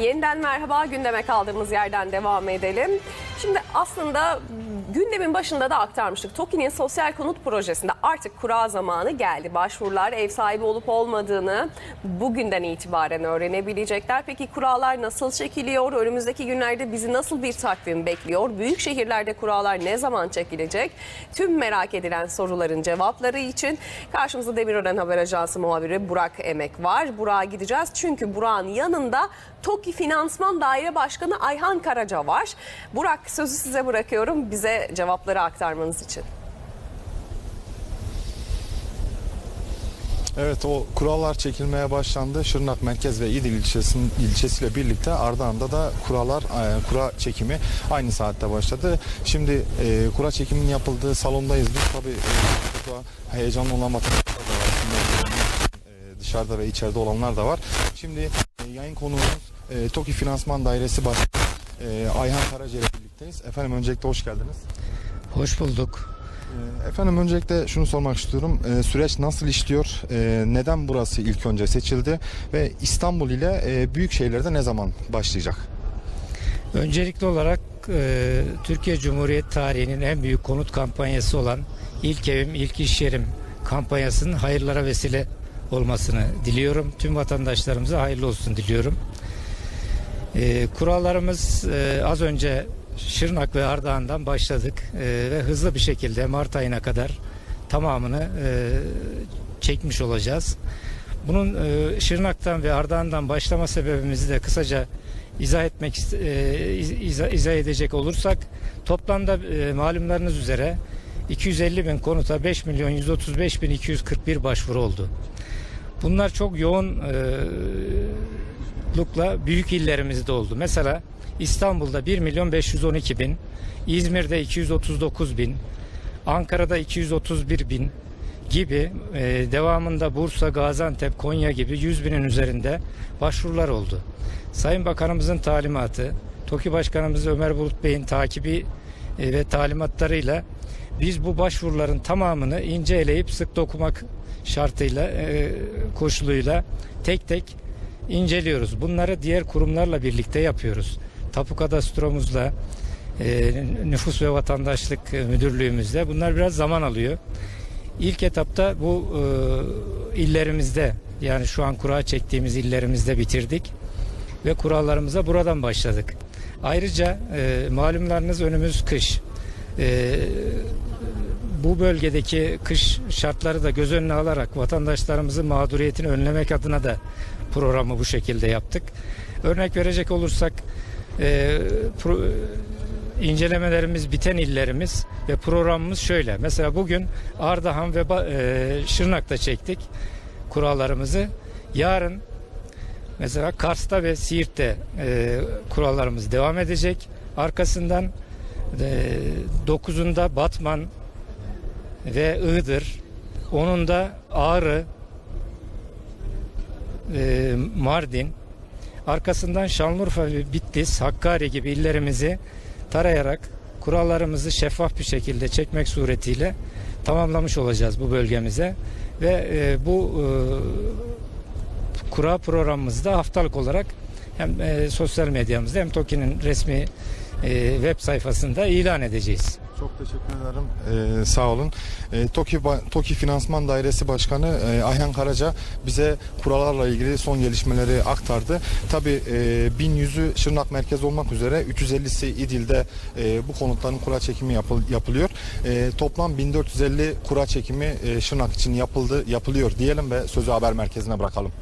Yeniden merhaba gündeme kaldığımız yerden devam edelim. Şimdi aslında gündemin başında da aktarmıştık. TOKİ'nin sosyal konut projesinde artık kura zamanı geldi. Başvurular ev sahibi olup olmadığını bugünden itibaren öğrenebilecekler. Peki kuralar nasıl çekiliyor? Önümüzdeki günlerde bizi nasıl bir takvim bekliyor? Büyük şehirlerde kuralar ne zaman çekilecek? Tüm merak edilen soruların cevapları için karşımızda Demirören Haber Ajansı muhabiri Burak Emek var. Burak'a gideceğiz çünkü Burak'ın yanında TOKİ Finansman Daire Başkanı Ayhan Karaca var. Burak sözü size bırakıyorum bize cevapları aktarmanız için. Evet o kurallar çekilmeye başlandı. Şırnak Merkez ve İdil ilçesinin ilçesiyle birlikte Ardahan'da da kurallar e, kura çekimi aynı saatte başladı. Şimdi e, kura çekiminin yapıldığı salondayız biz. Tabii e, heyecanlı olan vatandaşlar da var. Şimdi, e, dışarıda ve içeride olanlar da var. Şimdi e, yayın konuğumuz e, TOKİ Finansman Dairesi Başkanı e, Ayhan Karaca ile birlikteyiz. Efendim öncelikle hoş geldiniz. Hoş bulduk. Ee, Efendim öncelikle şunu sormak istiyorum. Ee, süreç nasıl işliyor? Ee, neden burası ilk önce seçildi? Ve İstanbul ile e, büyük şehirlerde ne zaman başlayacak? Öncelikli olarak e, Türkiye Cumhuriyeti tarihinin en büyük konut kampanyası olan İlk Evim İlk İş Yerim kampanyasının hayırlara vesile olmasını diliyorum. Tüm vatandaşlarımıza hayırlı olsun diliyorum. E, kurallarımız e, az önce Şırnak ve Ardahan'dan başladık E, ve hızlı bir şekilde Mart ayına kadar tamamını e, çekmiş olacağız. Bunun e, Şırnak'tan ve Ardahan'dan başlama sebebimizi de kısaca izah etmek e, iz- izah, izah edecek olursak toplamda e, malumlarınız üzere 250 bin konuta 5 milyon 135 bin 241 başvuru oldu. Bunlar çok yoğun e, lukla büyük illerimizde oldu. Mesela İstanbul'da 1 milyon 512 bin, İzmir'de 239 bin, Ankara'da 231 bin gibi e, devamında Bursa, Gaziantep, Konya gibi 100 binin üzerinde başvurular oldu. Sayın Bakanımızın talimatı, TOKİ Başkanımız Ömer Bulut Bey'in takibi e, ve talimatlarıyla biz bu başvuruların tamamını ince eleyip sık dokumak şartıyla, e, koşuluyla tek tek inceliyoruz. Bunları diğer kurumlarla birlikte yapıyoruz. Tapu kadastromuzla, e, nüfus ve vatandaşlık e, müdürlüğümüzle bunlar biraz zaman alıyor. İlk etapta bu e, illerimizde yani şu an kura çektiğimiz illerimizde bitirdik ve kurallarımıza buradan başladık. Ayrıca e, malumlarınız önümüz kış. E, bu bölgedeki kış şartları da göz önüne alarak vatandaşlarımızın mağduriyetini önlemek adına da programı bu şekilde yaptık. Örnek verecek olursak e, pro- incelemelerimiz biten illerimiz ve programımız şöyle. Mesela bugün Ardahan ve e, Şırnak'ta çektik kurallarımızı. Yarın mesela Kars'ta ve Siirt'te e, kurallarımız devam edecek. Arkasından e, 9'unda Batman ve Iğdır, onun da Ağrı, e, Mardin, arkasından Şanlıurfa ve Bitlis, Hakkari gibi illerimizi tarayarak kurallarımızı şeffaf bir şekilde çekmek suretiyle tamamlamış olacağız bu bölgemize. Ve e, bu e, kura programımızda haftalık olarak hem e, sosyal medyamızda hem TOKİ'nin resmi e, web sayfasında ilan edeceğiz. Çok teşekkür ederim. Ee, sağ olun. Ee, TOKİ, TOKİ Finansman Dairesi Başkanı e, Ayhan Karaca bize kurallarla ilgili son gelişmeleri aktardı. Tabii e, 1100'ü Şırnak merkez olmak üzere 350'si İdil'de e, bu konutların kura çekimi yapıl- yapılıyor. E, toplam 1450 kura çekimi e, Şırnak için yapıldı yapılıyor diyelim ve sözü haber merkezine bırakalım.